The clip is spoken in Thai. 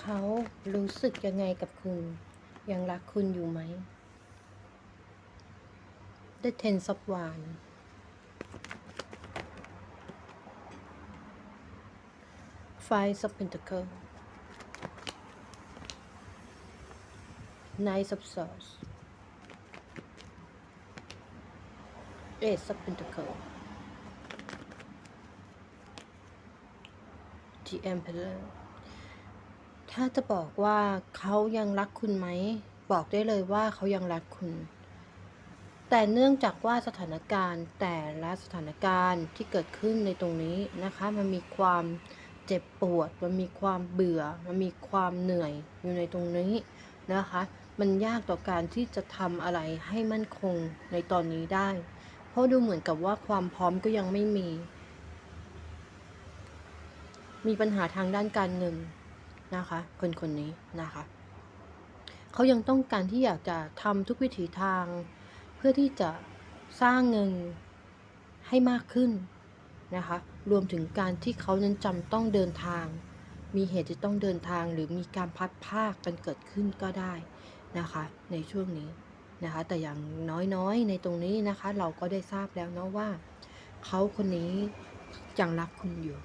เขารู้สึกยังไงกับคุณ ยังรักคุณอยู่ไหมได้ Ten of Wands Five of Pentacles Knight of Swords Ace of Pentacles The Emperor ถ้าจะบอกว่าเขายังรักคุณไหม บอกได้เลยว่าเขายังรักคุณ แต่เนื่องจากว่าสถานการณ์แต่ละสถานการณ์ที่เกิดขึ้นในตรงนี้นะคะ มันมีความเจ็บปวด มันมีความเบื่อ มันมีความเหนื่อยอยู่ในตรงนี้นะคะ มันยากต่อการที่จะทำอะไรให้มั่นคงในตอนนี้ได้ เพราะดูเหมือนกับว่าความพร้อมก็ยังไม่มี มีปัญหาทางด้านการเงิน นะคะ คนคนนี้นะคะเขายังต้องการที่อยากจะทำทุกวิถีทาง เพื่อที่จะสร้างเงินให้มากขึ้นนะคะ รวมถึงการที่เขานั้นจำต้องเดินทาง มีเหตุที่ต้องเดินทางหรือมีการพัดภาคกันเกิดขึ้นก็ได้นะคะ ในช่วงนี้นะคะ แต่อย่างน้อยๆ ในตรงนี้นะคะ เราก็ได้ทราบแล้วเนาะว่า เขาคนนี้ยังรักคุณอยู่